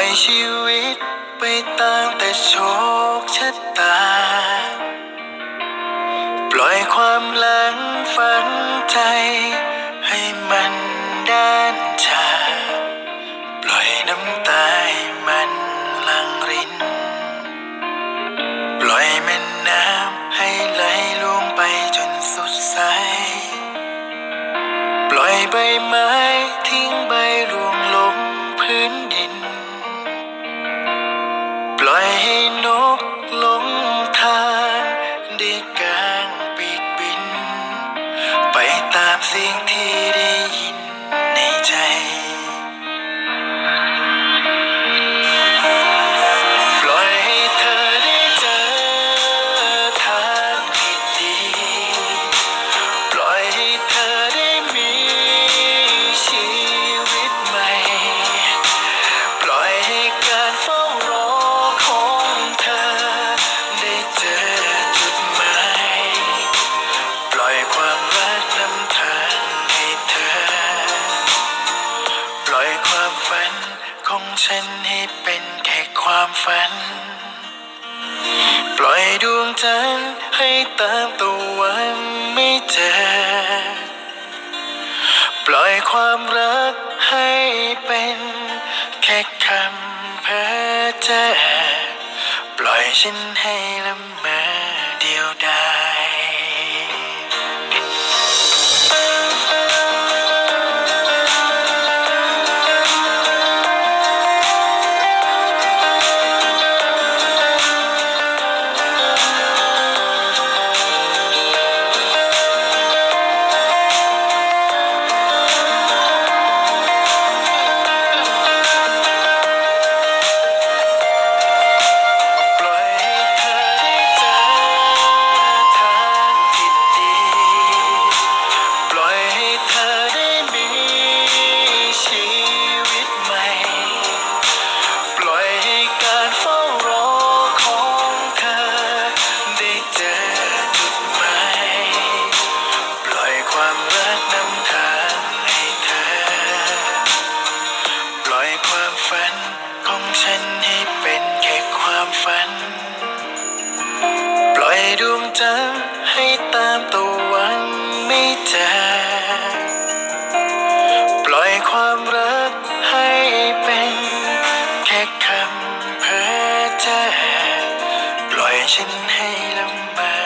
อยชีวิตไปตามแต่โชคชะตา ปล่อยความหลังฝันใจ ให้มันด้านชา ปล่อยน้ำตาให้มันลังริน ปล่อยแม่น้ำให้ไหลล่วงไปจนสุดสาย ปล่อยใบไม้ทิ้งใบรู ปล่อยให้นกลงทางได้กางปีกบิน ไปตามเสียงที่ได้ยิน ความฝัน ปล่อยดวงจันทร์ให้ตามตะวันไม่เจอ ปล่อยความรักให้เป็นแค่คำเพ้อเจ้อปล่อยฉันให้ละเมอเดียวดาย ดวงจันทร์ให้ตามตะวันไม่เจอปล่อยความรักให้เป็นแค่คำเพ้อเจ้อปล่อยฉันให้ลำบาก